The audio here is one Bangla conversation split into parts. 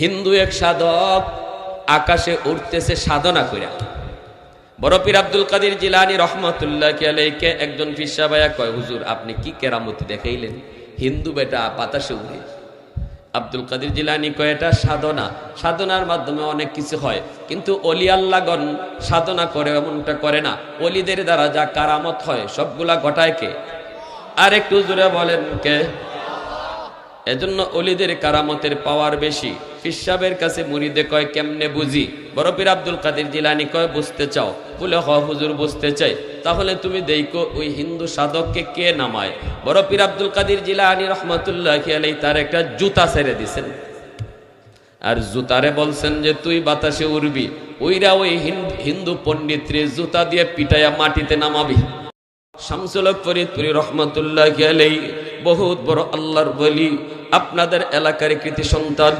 হিন্দু এক সাধক আকাশে উঠতেছে সাধনা করে বড় পীর আব্দুল কাদির জিলানি রহমতুল্লাহ আলাইকে একজন ফিসা ভাইয়া কয়, হুজুর, আপনি কি কেরামতি দেখাইলেন? হিন্দু বেটা বাতাসে উড়ে। আব্দুল কাদির জিলানি কয়, এটা সাধনা। সাধনার মাধ্যমে অনেক কিছু হয়, কিন্তু অলি আল্লাগন সাধনা করে এমনটা করে না। অলিদের দ্বারা যা কারামত হয়, সবগুলা ঘটায় কে? আর একটু জোরে বলেন কে? এজন্য অলিদের কারামতের পাওয়ার বেশি। ফিসাবের কাছে মুরিদে কয়, কেমনে বুঝি? বরফির আব্দুল কাদের জিলানি কয়, বুঝতে চাও। বলে, হ, হুজুর, বুঝতে চাই। তাহলে তুমি দেখো, ওই হিন্দু সাধককে কে নামায়? বরফির আব্দুল কাদের জিলানি রহমতুল্লাহ আলাই তার একটা জুতা ছেড়ে দিছেন। আর জুতারে বলছেন যে, তুই বাতাসে উড়বি। ওইরা ওই হিন- হিন্দু পণ্ডিত্রে জুতা দিয়ে পিটাইয়া মাটিতে নামাবি। শামসুলক ফরিদপুরি রহমতুল্লাহ আলাই বহুত বড় আল্লাহর বলি আপনাদের এলাকার কৃতি সন্তান,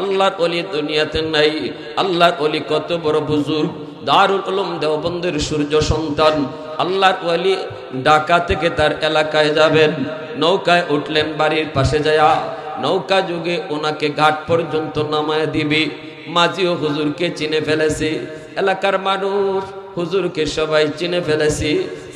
আল্লাহর অলি দুনিয়াতে নাই, আল্লাহর অলি কত বড় বুজুর্গ, দারুল উলুম দেওবন্দের সূর্য সন্তান, আল্লাহর ওয়ালি ঢাকা থেকে তার এলাকায় যাবেন, নৌকায় উঠলেন বাড়ির পাশে যায়া, নৌকা যুগে ওনাকে ঘাট পর্যন্ত নামায় দিবি। মাঝিও হুজুরকে চিনে ফেলেছি, এলাকার মানুষ হুজুরকে সবাই চিনে ফেলেছি,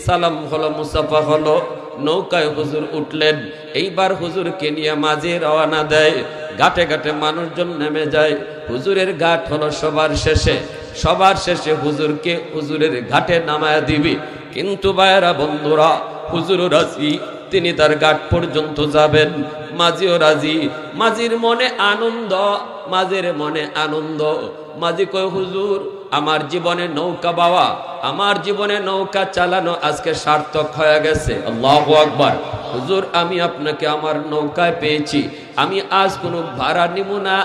সালাম হলো, মুসাফা হলো নৌকায় হুজুর উঠলেন। এইবার হুজুরকে নিয়ে মাঝে রওনা দেয়। ঘাটে ঘাটে মানুষজন নেমে যায়। হুজুরের ঘাট হলো সবার শেষে। সবার শেষে হুজুরকে হুজুরের ঘাটে নামায় দিবি। কিন্তু বায়রা বন্ধুরা, হুজুর রাজি, তিনি তার ঘাট পর্যন্ত যাবেন। মাঝিও রাজি। মাঝির মনে আনন্দ, মাঝের মনে আনন্দ। মাঝি কয়, হুজুর, আমার জীবনে নৌকা বাবা আমার জীবনে নৌকা চালানো আজকে সার্থক হয়ে গেছে। আল্লাহ আকবার। হুজুর, আমি আপনাকে আমার নৌকায় পেয়েছি। আমি আজ কোনো ভাড়া নিব না।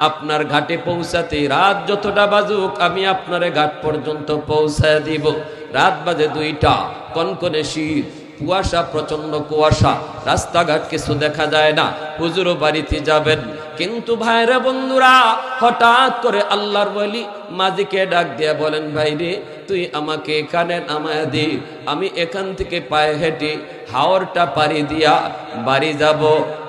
আপনার ঘাটে পৌঁছাতে রাত যতটা বাজুক, আমি আপনার ঘাট পর্যন্ত পৌঁছায় দিব। রাত বাজে দুইটা, কনকনে শীত। কুয়াশা প্রচণ্ড কুয়াশা। রাস্তাঘাট কিছু দেখা যায় না, হুজুরও বাড়িতে যাবেন। কিন্তু ভাইরা, বন্ধুরা, হঠাৎ করে আল্লাহর বলি মাঝিকে ডাক দিয়ে বলেন, ভাই রে, তুই আমাকে এখানে নামায় দি, আমি এখান থেকে পায়ে হেঁটে হাওরটা পাড়ি দিয়া বাড়ি যাব।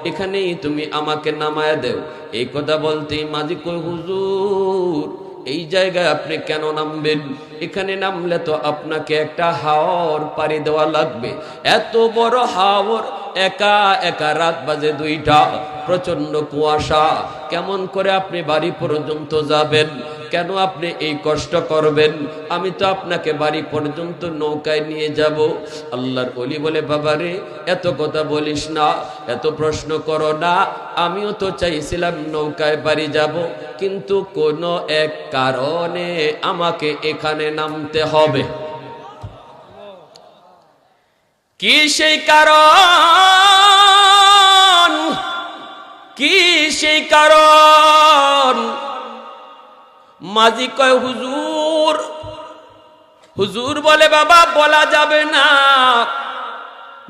এখানেই তুমি আমাকে নামায় দেও। এই কথা বলতেই কই হুজুর এই জায়গায় আপনি কেন নামবেন? এখানে নামলে তো আপনাকে একটা হাওর পাড়ি দেওয়া লাগবে। এত বড় হাওর একা একা রাত বাজে দুইটা প্রচণ্ড কুয়াশা। কেমন করে আপনি বাড়ি পর্যন্ত যাবেন? কেন আপনি এই কষ্ট করবেন? আমি তো আপনাকে বাড়ি পর্যন্ত নৌকায় নিয়ে যাব। আল্লাহর অলি বলে বাবারে এত কথা বলিস না, এত প্রশ্ন করো না। আমিও তো চাইছিলাম নৌকায় বাড়ি যাব, কিন্তু কোনো এক কারণে আমাকে এখানে নামতে হবে। কি সেই কারণ? কি সেই কারণ? মাঝি কয়, হুজুর হুজুর বলে, বাবা, বলা যাবে না।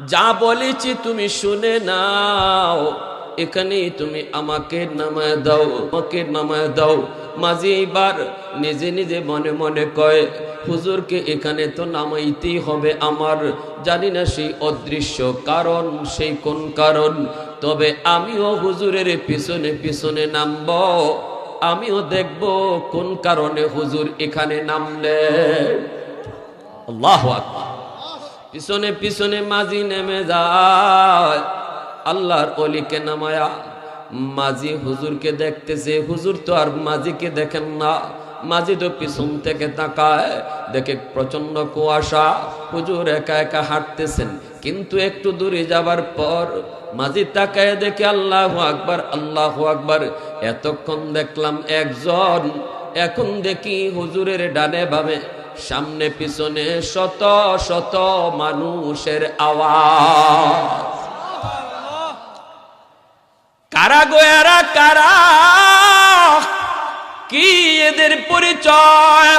যা বলেছি তুমি শুনে নাও। এখানে তুমি আমাকে নামায় দাও, আমাকে নামায় দাও। মাঝে এইবার নিজে নিজে মনে মনে কয় হুজুরকে এখানে তো নামাইতেই হবে আমার। জানি না সেই অদৃশ্য কারণ, সেই কোন কারণ। তবে আমিও হুজুরের পিছনে পিছনে নামব। আমিও দেখব কোন কারণে হুজুর এখানে নামলে। পিছনে পিছনে মাঝি নেমে যায়। আল্লাহর অলিকে নামায়া মাঝি হুজুরকে দেখতেছে। হুজুর তো আর মাঝিকে দেখেন না। তো পিছন থেকে তাকায়, দেখে প্রচণ্ড কুয়াশা। হুজুর একা একা হাঁটতেছেন, কিন্তু একটু দূরে যাবার পর মাঝি তাকায় দেখে আল্লাহ আকবার আল্লাহ আকবার। এতক্ষণ দেখলাম একজন, এখন দেখি হুজুরের ডানে ভাবে সামনে পিছনে শত শত মানুষের আওয়াজ। কারা গোয়ারা কারা? কি এদের পরিচয়?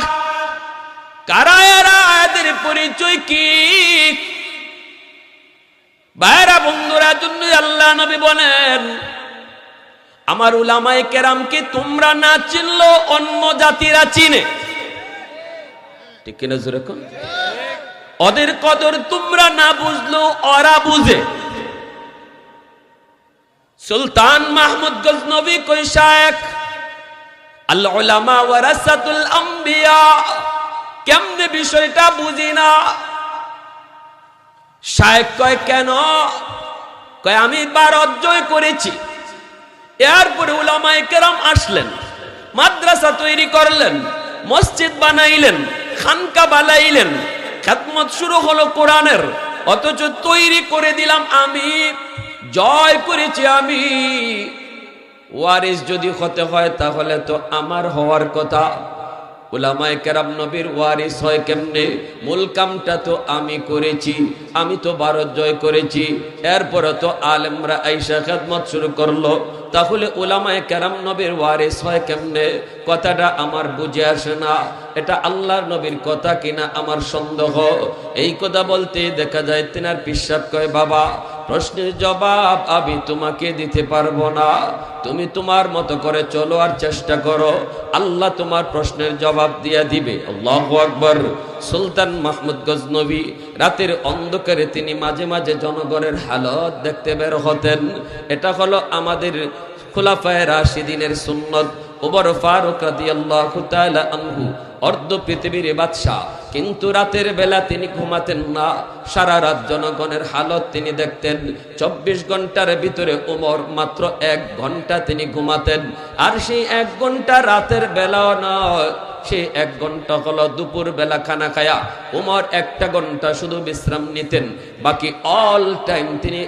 কারা এরা? এদের পরিচয় কি? বাইরা বন্ধুরা জন্য আল্লাহ নবী বলেন, আমার উলামায়ে কেরামকে তোমরা না চিনলো অন্য জাতিরা চিনে? ঠিক কিনা জোরে কোন? ওদের কদর তোমরা না বুঝলো ওরা বুঝে। সুলতান মাহমুদ গজনবী কই শায়েখ আল্লাহ ওয়ারাসাতুল আম্বিয়া। কেমনে বিষয়টা বুঝি না? শায়েক কয়, কেন? কয়, আমি ভারত জয় করেছি। এরপরে উলামায়ে কেরাম আসলেন, মাদ্রাসা তৈরি করলেন, মসজিদ বানাইলেন, খানকা বানাইলেন, খেদমত শুরু হলো কোরআনের, অথচ তৈরি করে দিলাম আমি, জয় করেছি আমি। ওয়ারিস যদি হতে হয়, তাহলে তো আমার হওয়ার কথা। উলামায়ে কেরাম নবীর ওয়ারিস হয় কেমনে? মূল কামটা তো আমি করেছি, আমি তো ভারত জয় করেছি। এরপরে তো আলেমরা আইসা খেদমত শুরু করল। তাহলে উলামায়ে কেরাম নবীর ওয়ারিস হয় কেমনে? কথাটা আমার বুঝে আসে না। এটা আল্লাহর নবীর কথা কিনা আমার সন্দেহ। এই কথা বলতে দেখা যায়, তিনার পিসাব কয়, বাবা প্রশ্নের জবাব আমি তোমাকে দিতে পারব না। তুমি তোমার মতো করে চলো আর চেষ্টা করো। আল্লাহ তোমার প্রশ্নের জবাব দিয়া দিবে। আকবর। সুলতান মাহমুদ গজনবী, রাতের অন্ধকারে তিনি মাঝে মাঝে জনগণের হালত দেখতে বের হতেন। এটা হলো আমাদের খুলাফায় রাশিদিনের সুন্নত। ওমর ফারুক আনহু, অর্ধ পৃথিবীর বাদশাহ। কিন্তু রাতের বেলা তিনি ঘুমাতেন না। সারা রাত জনগণের হালত তিনি দেখতেন। চব্বিশ ঘণ্টার ভিতরে ওমর মাত্র এক ঘণ্টা তিনি ঘুমাতেন। আর সেই এক ঘণ্টা রাতের বেলাও নয় সে এক ঘণ্টা হলো দুপুর বেলা খানা খায়া। উমর একটা ঘণ্টা শুধু বিশ্রাম নিতেন। বাকি অল টাইম তিনি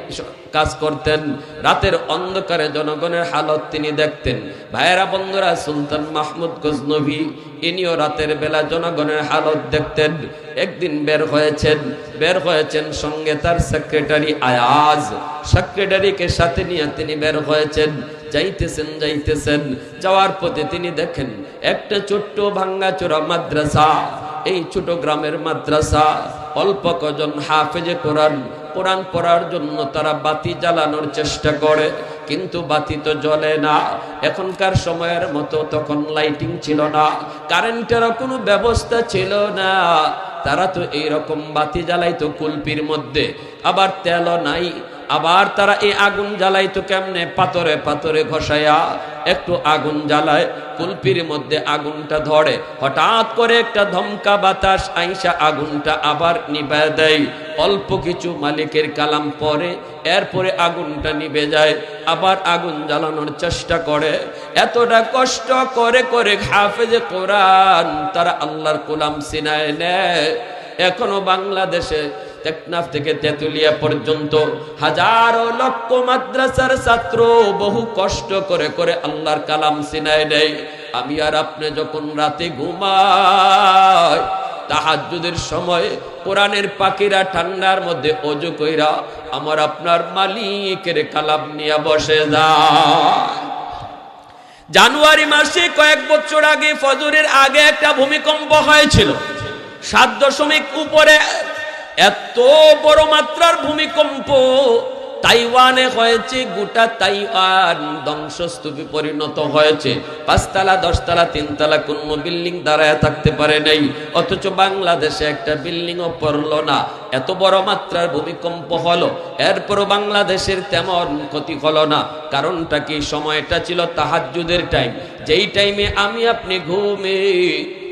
কাজ করতেন। রাতের অন্ধকারে জনগণের হালত তিনি দেখতেন। ভাইয়েরা, বন্ধুরা, সুলতান মাহমুদ গজনবী, ইনিও রাতের বেলা জনগণের হালত দেখতেন। একদিন বের হয়েছেন বের হয়েছেন সঙ্গে তার সেক্রেটারি আয়াজ। সেক্রেটারিকে সাথে নিয়ে তিনি বের হয়েছেন। যাইতেছেন যাইতেছেন। যাওয়ার পথে তিনি দেখেন, একটা ছোট্ট ভাঙ্গাচোরা মাদ্রাসা। এই ছোট গ্রামের মাদ্রাসা অল্প কজন হাফেজে কোরআন কোরআন পড়ার জন্য তারা বাতি জ্বালানোর চেষ্টা করে, কিন্তু বাতি তো জ্বলে না। এখনকার সময়ের মতো তখন লাইটিং ছিল না কারেন্টেরও কোনো ব্যবস্থা ছিল না। তারা তো এইরকম বাতি জ্বালাইতো কুলপির মধ্যে, আবার তেলও নাই। আবার তারা এই আগুন জ্বালাইতো কেমনে? পাথরে পাথরে ঘষাইয়া একটু আগুন জ্বালায় কুলপির মধ্যে আগুনটা ধরে। হঠাৎ করে একটা ধমকা বাতাস আইসা আগুনটা আবার নিভায় দেয়। অল্প কিছু মালিকের কালাম পরে, এরপরে আগুনটা নিভে যায়। আবার আগুন জ্বালানোর চেষ্টা করে। এতটা কষ্ট করে করে হাফেজে কোরআন তারা আল্লাহর কোলাম সিনায় নেয়। এখনও বাংলাদেশে টেকনাফ থেকে তেতুলিয়া পর্যন্ত হাজারো লক্ষ মাদ্রাসার ছাত্র বহু কষ্ট করে করে আল্লাহর কালাম সিনায় নেয়। আমি আর আপনি যখন রাতে ঘুমাই তাহাজুদের সময় কোরআনের পাখিরা ঠান্ডার মধ্যে অজু কইরা আমার আপনার মালিকের কালাম নিয়ে বসে যায়। জানুয়ারি মাসে কয়েক বছর আগে ফজরের আগে একটা ভূমিকম্প হয়েছিল। সাত দশমিক উপরে এত বড় মাত্রার ভূমিকম্প তাইওয়ানে হয়েছে, গোটা তাইওয়ান ধ্বংসস্তূপে পরিণত হয়েছে। পাঁচতলা, দশতলা, তিনতলা কোন বিল্ডিং দাঁড়ায় থাকতে পারে নাই। অথচ বাংলাদেশে একটা বিল্ডিংও পড়ল না। এত বড় মাত্রার ভূমিকম্প হলো, এরপরও বাংলাদেশের তেমন ক্ষতি হলো না। কারণটা কি? সময়টা ছিল তাহাজুদের টাইম যেই টাইমে আমি আপনি ঘুমে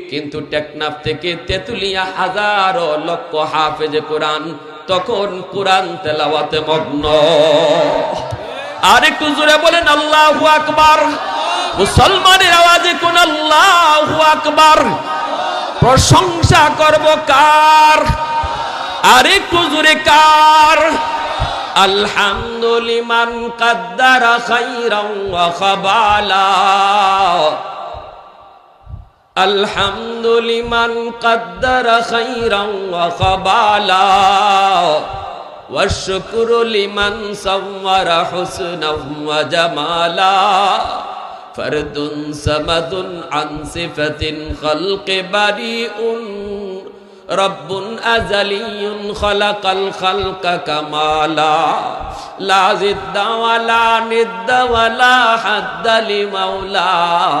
কিন্তু টেকনাফ থেকে তেতুলিয়া হাজারো লক্ষ হাফেজে কোরআন, তখন কোরআন তেলাওয়াতে মগ্ন। আর একটু জোরে বলেন, আল্লাহু আকবার। মুসলমানের আওয়াজে কোন আল্লাহু আকবার প্রশংসা করব কার? আর একটু জোরে কার? আলহামদুলিমান কাদ্দারা খাইরাও ওয়া খাবালা। الحمد لمن قدر خيرا وخبالا والشكر لمن صور حسنا وجمالا فرد سمد عن صفة خلق بريء رب أزلي خلق الخلق كمالا لا زد ولا ند ولا حد لمولاه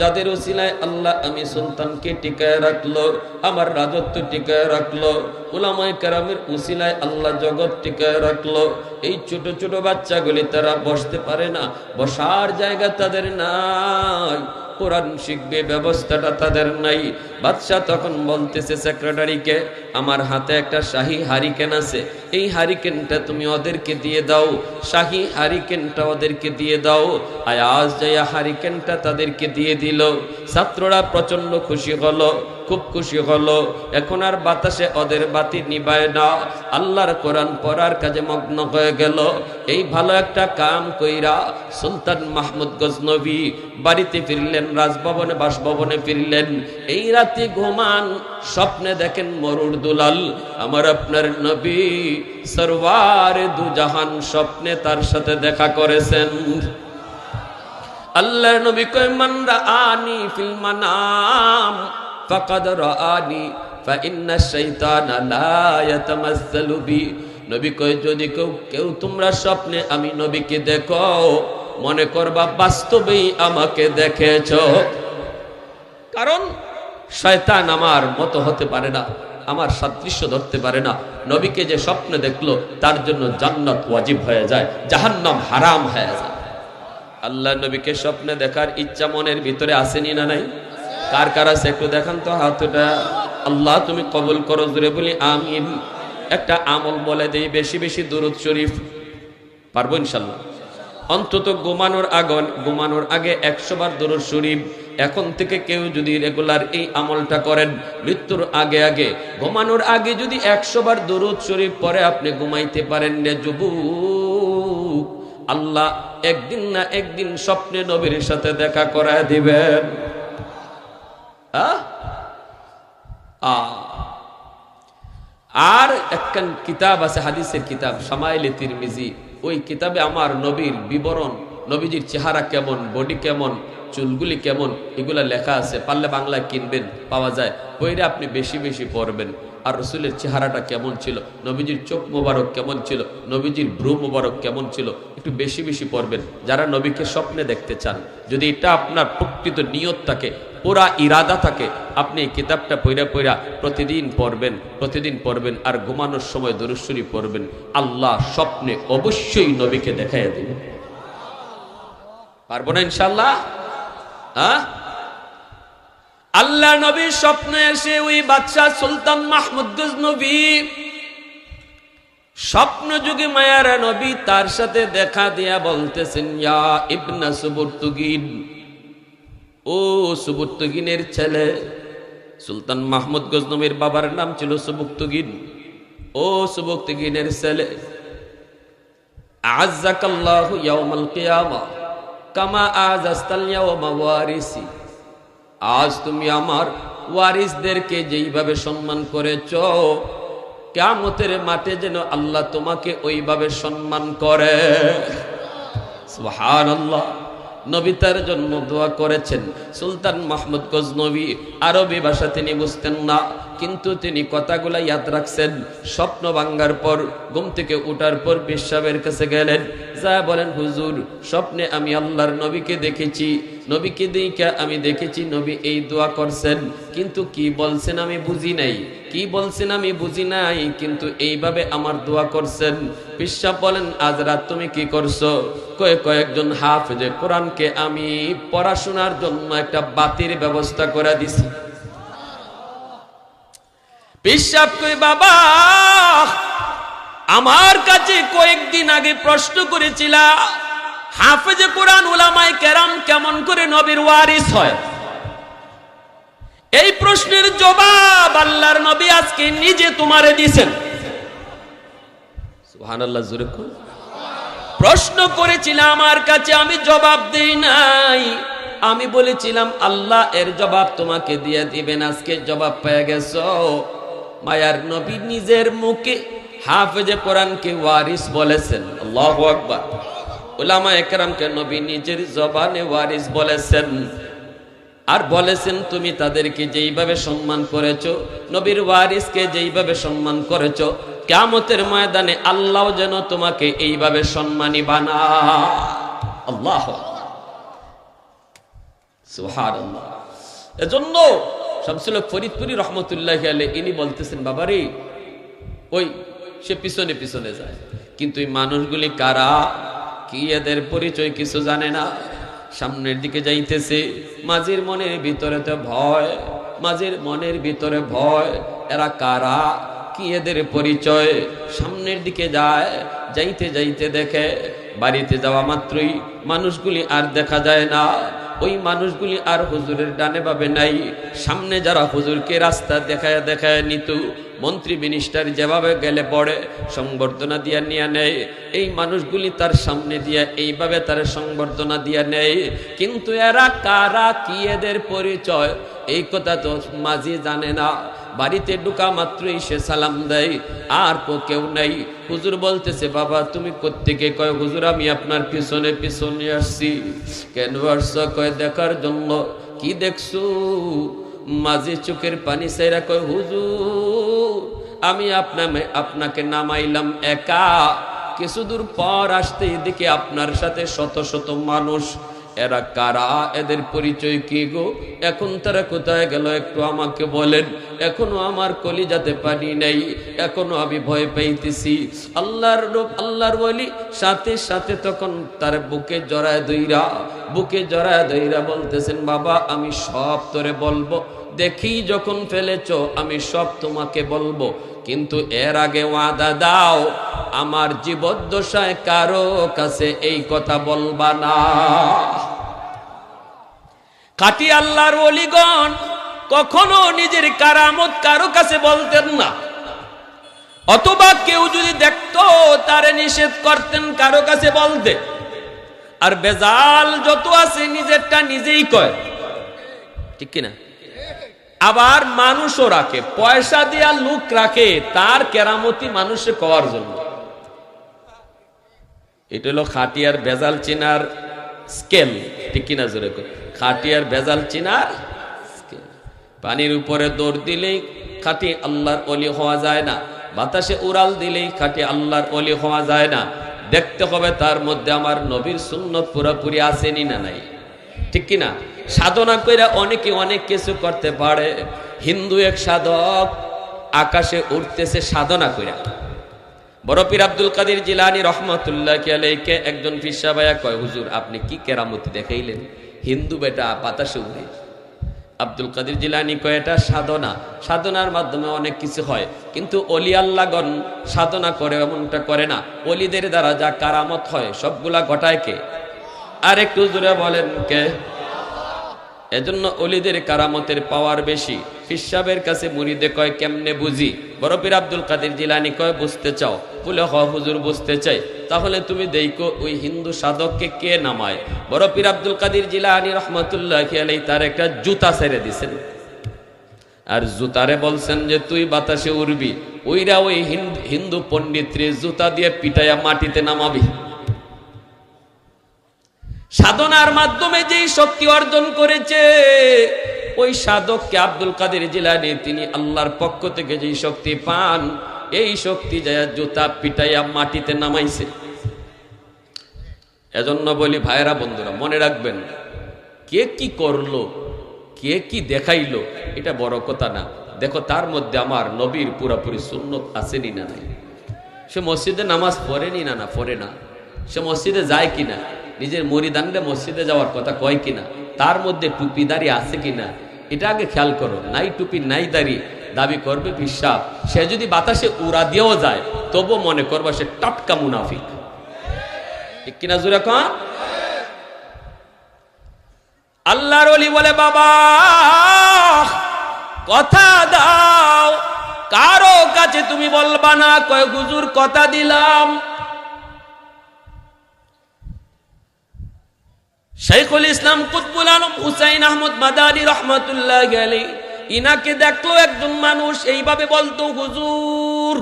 যাদের ওসিলায় আল্লাহ আমি সন্তানকে টিকায় রাখল, আমার রাজত্ব টিকায় রাখল, উলামায় কারামের উসিলায় আল্লাহ জগৎ টিকায় রাখল, এই ছোট ছোট বাচ্চাগুলি তারা বসতে পারে না, বসার জায়গা তাদের নাই, কোরআন শিখবে, ব্যবস্থাটা তাদের নাই। বাদশাহ তখন বলতেছে সেক্রেটারিকে আমার হাতে একটা শাহী হারিকেন আছে। এই হারিকেনটা তুমি ওদেরকে দিয়ে দাও। শাহী হারিকেনটা ওদেরকে দিয়ে দাও। আয়াজ যাইয়া হারিকেনটা তাদেরকে দিয়ে দিল। ছাত্ররা প্রচণ্ড খুশি হলো, খুব খুশি হলো। এখন আর বাতাসে ওদের বাতি নিবায় না। আল্লাহর কোরআন পড়ার কাজে মগ্ন হয়ে গেল। এই ভালো একটা কাম কইরা সুলতান মাহমুদ গজনবী বাড়িতে ফিরলেন, রাজভবনে, বাসভবনে ফিরলেন। এই রাতে ঘুমান, স্বপ্নে দেখেন মরুর দুলাল আমার আপনার নবী সরওয়ার দুজাহান স্বপ্নে তার সাথে দেখা করেছেন। আল্লাহ নবী কয়, মান রাআনি ফিল মানাম, ফাকাদ রাআনি ফাইন্না শাইতানা লা ইয়াতামাসসালু বি। নবী কয়, যদি কেউ কেউ তোমরা স্বপ্নে আমি নবীকে দেখো, মনে করবা বাস্তবেই আমাকে দেখেছ। কারণ শয়তান আমার মতো হতে পারে না। আমার সাদৃশ্য ধরতে পারে না। নবীকে যে স্বপ্নে দেখল, তার জন্য জান্নাত ওয়াজিব হয়ে যায়, জাহান্নাম হারাম হয়ে যায়। আল্লাহ নবীকে স্বপ্নে দেখার ইচ্ছা মনের ভিতরে আসেনি না নাই? কার কার আছে একটু দেখান তো হাতটা। আল্লাহ তুমি কবুল করো জুড়ে বলি আমিন। একটা আমল বলে দেই, বেশি বেশি দুরুদ শরীফ। পারব ইনশাল্লাহ। অন্তত ঘুমানোর আগন ঘুমানোর আগে একশো বার দরুদ শরীফ এখন থেকে কেউ যদি রেগুলার এই আমলটা করেন, মৃত্যুর আগে আগে, ঘুমানোর আগে যদি একশো বার দরুদ শরীফ পরে আপনি ঘুমাইতে পারেন রে যুবক। আল্লাহ একদিন না একদিন স্বপ্নে নবীর সাথে দেখা করায় দিবেন। আর একখান কিতাব আছে, হাদিসের কিতাব সামাইলে তিরমিজি। ওই কিতাবে আমার নবীর বিবরণ নবীজির চেহারা কেমন বডি কেমন, চুলগুলি কেমন, এগুলা লেখা আছে, পারলে বাংলায় কিনবেন, পাওয়া যায়। বইরে আপনি বেশি বেশি পড়বেন। আর রসুলের চেহারাটা কেমন ছিল, নবীজির চোখ মোবারক কেমন ছিল, নবীজির ভ্রু মোবারক কেমন ছিল, একটু বেশি বেশি পড়বেন। যারা নবীকে স্বপ্নে দেখতে চান, যদি এটা আপনার প্রকৃত নিয়ত থাকে, পুরা ইরাদা থাকে, আপনি এই কিতাবটা পইরা পইরা প্রতিদিন পড়বেন প্রতিদিন পড়বেন, আর ঘুমানোর সময় দরুশ্বরী পড়বেন। আল্লাহ স্বপ্নে অবশ্যই নবীকে দেখাইয়া দিবেন। পারব না ইনশাল্লাহ হ্যাঁ? আল্লাহ নবীর স্বপ্নে এসে ওই বাদশাহ সুলতান মাহমুদ নবী স্বপ্ন যুগে মায়ারা নবী তার সাথে দেখা দিয়া বলতেছেন ইবনা সুবর্তুগিন। ও সুবর্তুগিনের ছেলে, সুলতান মাহমুদ গজনবীর বাবার নাম ছিল সুবুক্তগিন ও সুবুক্তগিনের ছেলে, আজ্জাকাল্লাহু ইয়াউমাল কিয়ামা। কামা আজাস্তাল ইয়াউমা ওয়ারিসি। আজ তুমি আমার ওয়ারিসদেরকে যেইভাবে সম্মান করেছ কেমতের মাঠে যেন আল্লাহ তোমাকে ওইভাবে সম্মান করে। তার জন্য দোয়া করেছেন। সুলতান মাহমুদ গজনবী আরবি ভাষা তিনি বুঝতেন না। কিন্তু তিনি কথাগুলা ইয়াদ রাখছেন। স্বপ্ন ভাঙ্গার পর, ঘুম থেকে উঠার পর পেশাবের কাছে গেলেন। যা বলেন, হুজুর, স্বপ্নে আমি আল্লাহর নবীকে দেখেছি। নবীকে দেখে আমি দেখেছি, নবী এই দোয়া করছেন। কিন্তু কি বলছেন আমি বুঝি নাই। কি বলছেন আমি বুঝি নাই, কিন্তু এইভাবে আমার দোয়া করছেন। বিশ্বাস বলেন, আজ রাত তুমি কি করছ? কয়েক কয়েকজন হাফেজে কোরআনকে আমি পড়াশোনার জন্য একটা বাতির ব্যবস্থা করে দিছি। পিসাব কই বাবা। আমার কাছে কয়েকদিন আগে প্রশ্ন করেছিলা, হাফেজে কোরআন উলামাই কেরাম কেমন করে নবীর ওয়ারিস হয়? এই প্রশ্নের জবাব আল্লাহর নবী আজকে নিজে তোমারে দিছেন। সুবহানাল্লাহ, জোরে। প্রশ্ন করেছিলাম আমার কাছে, আমি জবাব দেই নাই। আমি বলেছিলাম, আল্লাহ এর জবাব তোমাকে দিয়ে দিবেন, আজকে জবাব পেয়ে গেছো। মায়ার নবী নিজের মুখে হাফেজে কোরআনকে ওয়ারিস বলেছেন। আল্লাহু ওলামা একরামকে নবী নিজের জবানে ওয়ারিস বলেছেন। আর বলেছেন, তুমি তাদেরকে যেইভাবে সম্মান করেছ, নবীর ওয়ারিসকে যেইভাবে সম্মান করেছ কেমতের ময়দানে আল্লাহ যেন তোমাকে এইভাবে সম্মানী বানা আল্লাহ সুবহানাল্লাহ। এজন্য শামসুল হক ফরিদপুরি রহমতুল্লাহ আলে ইনি বলতেছেন, বাবারে, ওই, সে পিছনে পিছনে যায়। কিন্তু এই মানুষগুলি কারা? কি এদের পরিচয় কিছু জানে না? সামনের দিকে যাইতেছে। মাঝির মনের ভিতরে তো ভয়, মাঝির মনের ভিতরে ভয়। এরা কারা? কি এদের পরিচয়? সামনের দিকে যায়, যাইতে যাইতে দেখে, বাড়িতে যাওয়া মাত্রই মানুষগুলি আর দেখা যায় না। ওই মানুষগুলি আর হুজুরের ডানে পাবে নাই। সামনে যারা হুজুরকে রাস্তা দেখায় দেখায় নিত, মন্ত্রী মিনিস্টার যেভাবে গেলে পড়ে, সংবর্ধনা দিয়া নিয়ে নেয়। এই মানুষগুলি তার সামনে দিয়া এইভাবে তার সংবর্ধনা দিয়া নেয়। কিন্তু এরা কারা কি এদের পরিচয়? এই কথা তো মাঝি জানে না। বাড়িতে ঢুকা মাত্রই সে সালাম দেয়, আর কেউ নাই। হুজুর বলতেছে, বাবা, তুমি কোত্থেকে? কয়, হুজুর, আমি আপনার পিছনে পিছনে আসছি। কেন আসছ? কয়, দেখার জন্য। কি দেখছ? মাঝে চোখের পানি সেরা কয়, হুজুর, আমি আপনার আপনাকে নামাইলাম একা। কিছু দূর পর আসতে এদিকে আপনার সাথে শত শত মানুষ এরা কারা? এদের পরিচয় কি গো? এখন তারা কোথায় গেল? একটু আমাকে বলেন। এখনও আমার কলি যাতে পানি নেই। এখনও আমি ভয় পাইতেছি। আল্লাহর রূপ আল্লাহর বলি সাথে সাথে তখন তার বুকে জড়ায় দইরা বুকে জড়ায় দইরা বলতেছেন, বাবা, আমি সব তোরে বলব। দেখি যখন ফেলেছ, আমি সব তোমাকে বলব। কিন্তু এর আগে ওয়াদা দাও, আমার জীবদ্দশায় কারও কাছে এই কথা বলবা না। খাটি আল্লাহর অলিগণ কখনো নিজের কারামত কারও কাছে বলতেন না। অথবা কেউ যদি দেখতো, তারে নিষেধ করতেন কারও কাছে বলতে। আর বেজাল যত আছে, নিজেরটা নিজেই কয়। ঠিক কিনা? আবার মানুষও রাখে, পয়সা দিয়া লুক রাখে, তার কেরামতি মানুষে কওয়ার জন্য। এটা হলো খাটিয়ার বেজাল চিনার স্কেল, ঠিক কিনা জোরে খাটিয়ার বেজাল চিনার পানির উপরে দৌড় দিলেই খাটি আল্লাহর অলি হওয়া যায় না। বাতাসে উড়াল দিলেই খাটি আল্লাহর অলি হওয়া যায় না। দেখতে হবে তার মধ্যে আমার নবীর সুন্নত পুরোপুরি আসেনি না নাই। ঠিক কিনা? সাধনা করে অনেকে অনেক কিছু করতে পারে। হিন্দু এক সাধক আকাশে উঠতেছে সাধনা করে বড় পীর আব্দুল কাদির জিলানি রহমতুল্লাহ আলাইকে একজন ভাইয়া কয়, হুজুর, আপনি কি কেরামতি দেখাইলেন? হিন্দু বেটা বাতাসে উড়ে। আব্দুল কাদির জিলানি কয়, এটা সাধনা। সাধনার মাধ্যমে অনেক কিছু হয়। কিন্তু অলি আল্লাগন সাধনা করে এমনটা করে না। অলিদের দ্বারা যা কারামত হয়, সবগুলা ঘটায় কে? আর একটু জোরে বলেন কে? এজন্য অলিদের কারামতের পাওয়ার বেশি। ফিসাবের কাছে মুড়িদে কয়, কেমনে বুঝি? বরফির আব্দুল কাদের জিলানি কয়, বুঝতে চাও। বলে, হ, হুজুর, বুঝতে চাই। তাহলে তুমি দেখো, ওই হিন্দু সাধককে কে নামায়? বরফির আব্দুল কাদের জিলানি রহমতুল্লাহ আলাই তার একটা জুতা ছেড়ে দিছেন। আর জুতারে বলছেন যে, তুই বাতাসে উড়বি। ওইরা ওই হিন্দু পণ্ডিত জুতা দিয়ে পিটাইয়া মাটিতে নামাবি। সাধনার মাধ্যমে যেই শক্তি অর্জন করেছে, ওই সাধককে আব্দুল কাদের জিলানি তিনি আল্লাহর পক্ষ থেকে যেই শক্তি পান, এই শক্তি যায় জুতা পিটাইয়া মাটিতে নামাইছে। এজন্য বলি ভাইরা বন্ধুরা, মনে রাখবেন, কে কি করল, কে কি দেখাইলো, এটা বড় কথা না। দেখো, তার মধ্যে আমার নবীর পুরাপুরি সুন্নত আসেনি না নাই। সে মসজিদে নামাজ পড়েনি না না, পড়ে না। সে মসজিদে যায় কিনা? নিজের মরিদানরে মসজিদে যাওয়ার কথা কয় কিনা? তার মধ্যে টুপি দাঁড়িয়ে আছে কিনা? এটা আগে খেয়াল করো। নাই টুপি, নাই দাঁড়িয়ে দাবি করবে বিশ্বাস সে যদি বাতাসে উড়া দিয়েও যায় তবু মনে করবা সে টটকা মুনাফিক। কিনা জুড়ে কন? আল্লাহর অলি বলে, বাবা, কথা দাও। কারও কাছে তুমি বলবা না? কয়, হুজুর, কথা দিলাম। শেখুল ইসলাম কুতবুল আলম হুসাইন আহমদ মাদারি রহমতুল্লাহ গেলে ইনাকে দেখল একজন মানুষ, এইভাবে বলতো, হুজুর,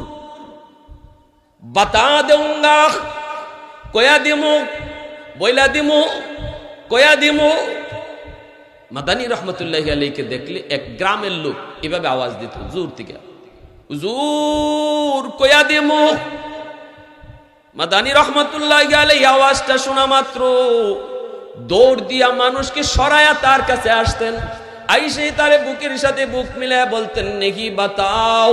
বাতা দেউঙ্গা, কয়া দিমু, বইলা দিমু, কয়া দিমু। মাদানী রহমতুল্লাহ আলীকে দেখলে এক গ্রামের লোক এভাবে আওয়াজ দিত জোর থেকে জোর কয়া দিমু। মাদানী রহমতুল্লাহ আলী আওয়াজটা শোনা মাত্র। দৌড় দিয়া মানুষকে সরায়া তার কাছে আসতেন। আইসে তারে বুকের সাথে বুক মিলায় বলতেন নেহি বাতাও।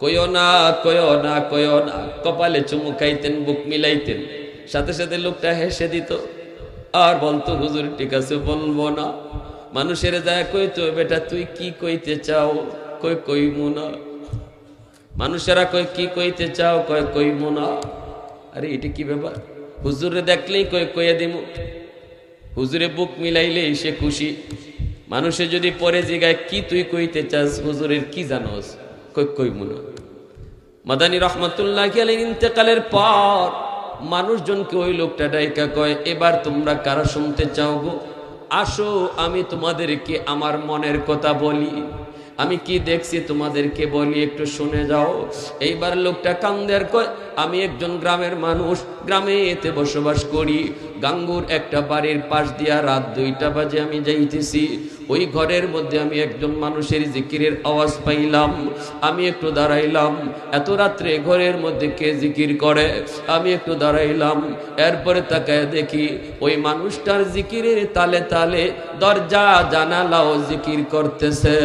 কয়ো না কয়ো না কয়ো না। কপালে চুমু খাইতেন, বুক মিলাইতেন। সাথে সাথে লোকটা হেসে দিত, আর বলতো, হুজুর, ঠিক আছে, বলব না। মানুষের যায় কইতো, বেটা, তুই কি কইতে চাও? কই কই মুনা মানুষেরা কই কি কইতে চাও? কয় কই মুনা আরে, এটা কি ব্যাপার? হুজুরে দেখলেই কই কইয়া দিমু। হুজুরে বুক মিলাইলেই সে খুশি। মানুষে যদি পরে জিগায়, কি তুই কইতে চাস? হুজুরের কি জানোস? কই কই মুনা মাদানী রহমতুল্লাহ আলীর ইন্তেকালের পর মানুষজনকে ওই লোকটা ডাইকা কয়, এবার তোমরা কারা শুনতে চাও গো? আসো, আমি তোমাদেরকে আমার মনের কথা বলি। আমি কি দেখছি তোমাদেরকে বলি, একটু শুনে যাও। এইবার লোকটা কান্দের কয়, আমি একজন গ্রামের মানুষ, গ্রামে এতে বসবাস করি। গাঙ্গুর একটা বাড়ির পাশ দিয়া রাত দুইটা বাজে আমি যাইতেছি। ওই ঘরের মধ্যে আমি একজন মানুষের জিকিরের আওয়াজ পাইলাম। আমি একটু দাঁড়াইলাম। এত রাত্রে ঘরের মধ্যে কে জিকির করে? আমি একটু দাঁড়াইলাম। এরপরে তাকায় দেখি, ওই মানুষটার জিকিরের তালে তালে দরজা জানালাও জিকির করতেছে।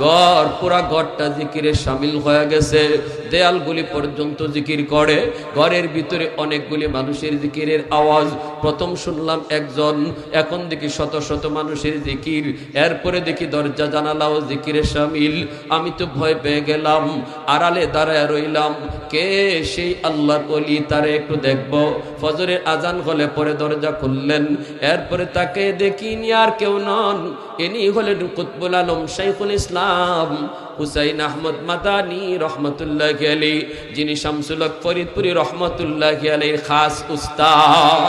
ঘর পুরা ঘরটা জিকিরে সামিল হয়ে গেছে। দেয়ালগুলি পর্যন্ত জিকির করে। ঘরের ভিতরে অনেকগুলি মানুষের জিকিরের আওয়াজ। প্রথম শুনলাম একজন, এখন দেখি শত শত মানুষের জিকির। এরপরে দেখি দরজা, জানালাও জিকিরে সামিল। আমি তো ভয় পেয়ে গেলাম, আড়ালে দাঁড়ায় রইলাম। কে সেই আল্লাহর অলি তারে একটু দেখব। ফজরের আজান হলে পরে দরজা খুললেন। এরপরে তাকে দেখিনি আর কেউ নন। ইনি হলেন কুতবুল আলম, শাইখুল ইসলাম, হুসাইন আহমদ মাদানী, রহমতুল্লাহ আলী যিনি শামসুলক ফরিদপুরি রহমতুল্লাহ আলীর খাস উস্তাদ।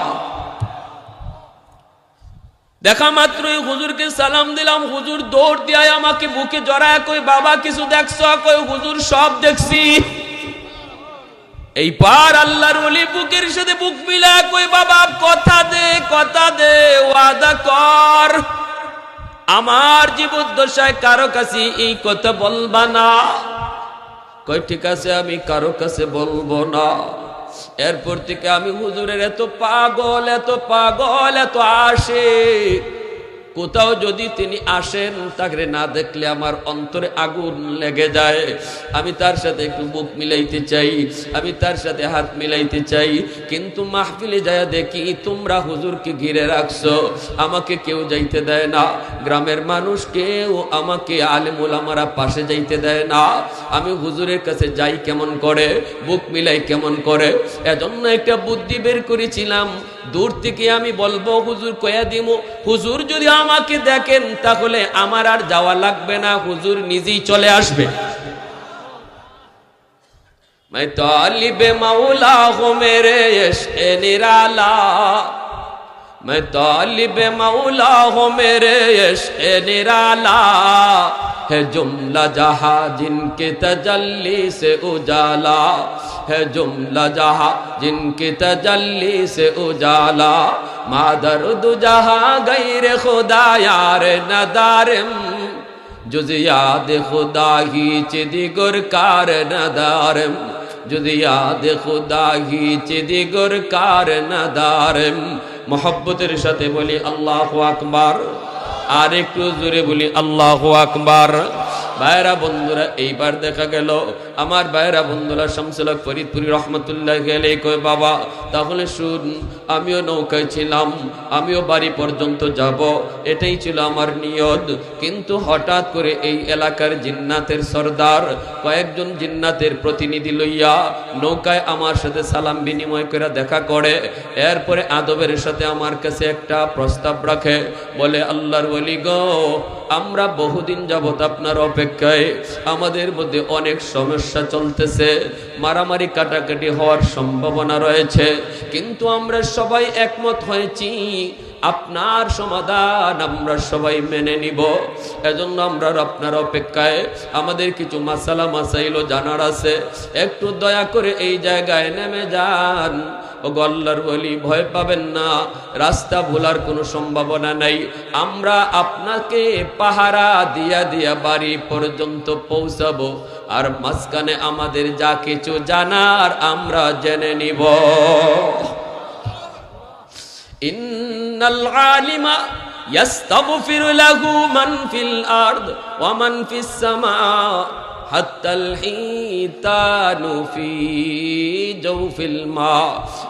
দেখা মাত্রই হুজুরকে সালাম দিলাম, হুজুর দৌড় দিয়ে আমাকে বুকে জড়ায় কই বাবা, কিছু দেখছ? কই হুজুর, সব দেখছি। এই পার আল্লাহর ওলি বুকের সাথে বুক মিলা কই বাবা, কথা দে কথা দে, ওয়াদা কর। আমার জীবদ্দশায় কারও কাছে এই কথা বলবা না। কই, ঠিক আছে, আমি কারও কাছে বলব না। এরপর থেকে আমি হুজুরের এত পাগল এত পাগল, এত আসে কোথাও যদি তিনি আসেন, তাকে না দেখলে আমার অন্তরে আগুন লেগে যায়। আমি তার সাথে একটু বুক মিলাইতে চাই, আমি তার সাথে হাত মিলাইতে চাই। কিন্তু মাহফিলে যায় দেখি, তোমরা হুজুরকে ঘিরে রাখছো, আমাকে কেউ যাইতে দেয় না। গ্রামের মানুষ কেউ আমাকে আলেমুল আমারা পাশে যাইতে দেয় না। আমি হুজুরের কাছে যাই কেমন করে, বুক মিলাই কেমন করে। এজন্য একটা বুদ্ধি বের করেছিলাম দূর থেকে আমি বলবো হুজুর কয়া দিব হুজুর যদি আমাকে দেখেন তাহলে আমার আর যাওয়া লাগবে না হুজুর নিজেই চলে আসবে मैं तालिब मौला हूँ मेरे इश्क निराला میں طالب مولا ہوں میرے عشق نرالا ہے جملہ جہاں جن کی تجلی سے اجالا ہے جملہ جہاں جن کی تجلی سے اجالا مادر دو جہاں غیر خدا یار ندارم جز یاد خدا ہی چدی گرکار ندارم جز یاد خدا ہی چدی گرکار ندارم মোহব্বতের সাথে বলি আল্লাহ আকবার। আর একটু জোরে বলি আল্লাহ আকবার। ভাইরা বন্ধুরা, এইবার দেখা গেল। আমার ভাইরা বন্ধুরা, শামসুল্লাহ ফরিদপুরি রহমতুল্লাহ গেলে কয়, বাবা, তাহলে শুন, আমিও নৌকায় ছিলাম, আমিও বাড়ি পর্যন্ত যাব। এটাই ছিল আমার নিয়ত। কিন্তু হঠাৎ করে এই এলাকার জিন্নাতের সর্দার কয়েকজন জিন্নাতের প্রতিনিধি লইয়া নৌকায় আমার সাথে সালাম বিনিময় করে দেখা করে। এরপরে আদবের সাথে আমার কাছে একটা প্রস্তাব রাখে। বলে, আল্লাহর বলি গো আমরা বহুদিন যাবৎ আপনার অপেক্ষায়। আমাদের মধ্যে অনেক সমস্যা চলতেছে। মারামারি কাটাকাটি হওয়ার সম্ভাবনা রয়েছে। কিন্তু আমরা সবাই একমত হয়েছি, আপনার সমাধান আমরা সবাই মেনে নিব। এজন্য আমরা আপনার অপেক্ষায়। আমাদের কিছু মাসালা মাসাইলও জানার আছে। একটু দয়া করে এই জায়গায় নেমে যান। ও গল্লার বলি ভয় পাবেন না রাস্তা ভোলার কোনো সম্ভাবনা নাই আমরা আপনাকে পাহারা দিয়া দিয়া বাড়ি পর্যন্ত পৌঁছাবো আর মাঝখানে আমাদের যা কিছু জানার আমরা জেনে নিব ইন্নাল আলিমা يستغفر له من في الأرض ومن في السماء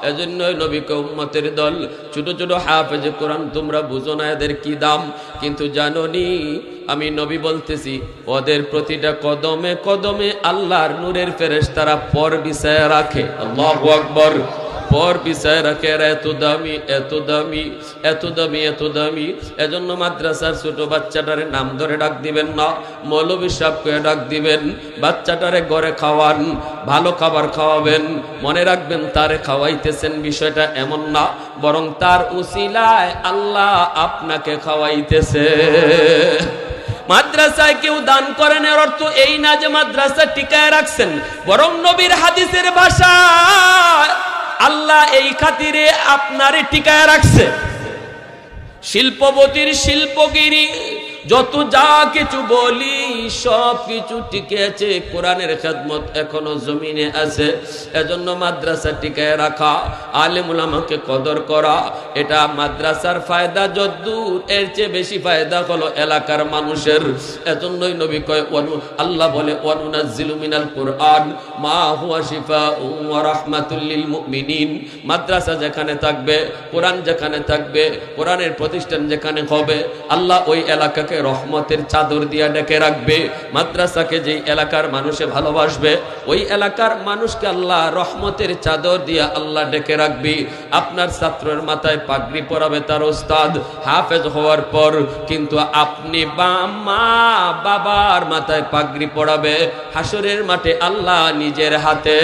এজন্য নবীকে উম্মতের দল, ছোট ছোট হাফেজ কোরআন, তোমরা বুঝো না এদের কি দাম। কিন্তু জানো নি আমি নবী বলতেছি, ওদের প্রতিটা কদমে কদমে আল্লাহর নূরের ফেরেস তারা পর বিছায় রাখে। আল্লাহ আকবর। পর পিছায় রাখে এত দামি এত দামি এত দামি এত দামি। এজন্য মাদ্রাসার ছোট বাচ্চাটারে নাম ধরে ডাক দিবেন না, মৌলবী সাহেবকে ডাক দিবেন, বাচ্চাটারে ঘরে খাওয়ান, ভালো খাবার খাওয়াবেন, মনে রাখবেন তারে খাওয়াইতেছেন বিষয়টা এমন না, বরং তার উসিলায় আল্লাহ আপনাকে খাওয়াইতেছে। মাদ্রাসায় কেউ দান করেন এর অর্থ এই না যে মাদ্রাসা টিকায় রাখছেন, বরং নবীর হাদিসের ভাষা আল্লাহ এই খাতিরে আপনারে টিকায় রাখছে। শিল্পপতির শিল্পগিরি যত যা কিছু বলি, সব কিছু টিকে আছে। কোরআনের খেদমত এখনও জমিনে আছে। এজন্য মাদ্রাসা টিকায় রাখা, আলেমুল আমাকে কদর করা। এটা মাদ্রাসার ফায়দা যদ্দূর, এর চেয়ে বেশি ফায়দা হলো এলাকার মানুষের। এজন্যই নবী কয়, ওয়ানু আল্লাহ বলে, ওয়ানুনাজ্জিলু মিনাল কোরআন, মা হুয়া শিফা ওয়া রাহমাতুল লিল মুমিনিন। মাদ্রাসা যেখানে থাকবে, কোরআন যেখানে থাকবে, কোরআনের প্রতিষ্ঠান যেখানে হবে, আল্লাহ ওই এলাকাকে রহমতের চাদর দিয়া ডেকে রাখবে। মাদ্রাসাকে যেই এলাকার মানুষে ভালোবাসবে, ওই এলাকার মানুষকে আল্লাহ রহমতের চাদর দিয়া আল্লাহ ডেকে রাখবে। আপনার ছাত্রের মাথায় পাগড়ি পরাবে তার ওস্তাদ, হাফেজ হওয়ার পর কিন্তু আপনি বা মা, বাবার মাথায় পাগড়ি পরাবে হাসরের মাঠে আল্লাহ নিজের হাতে।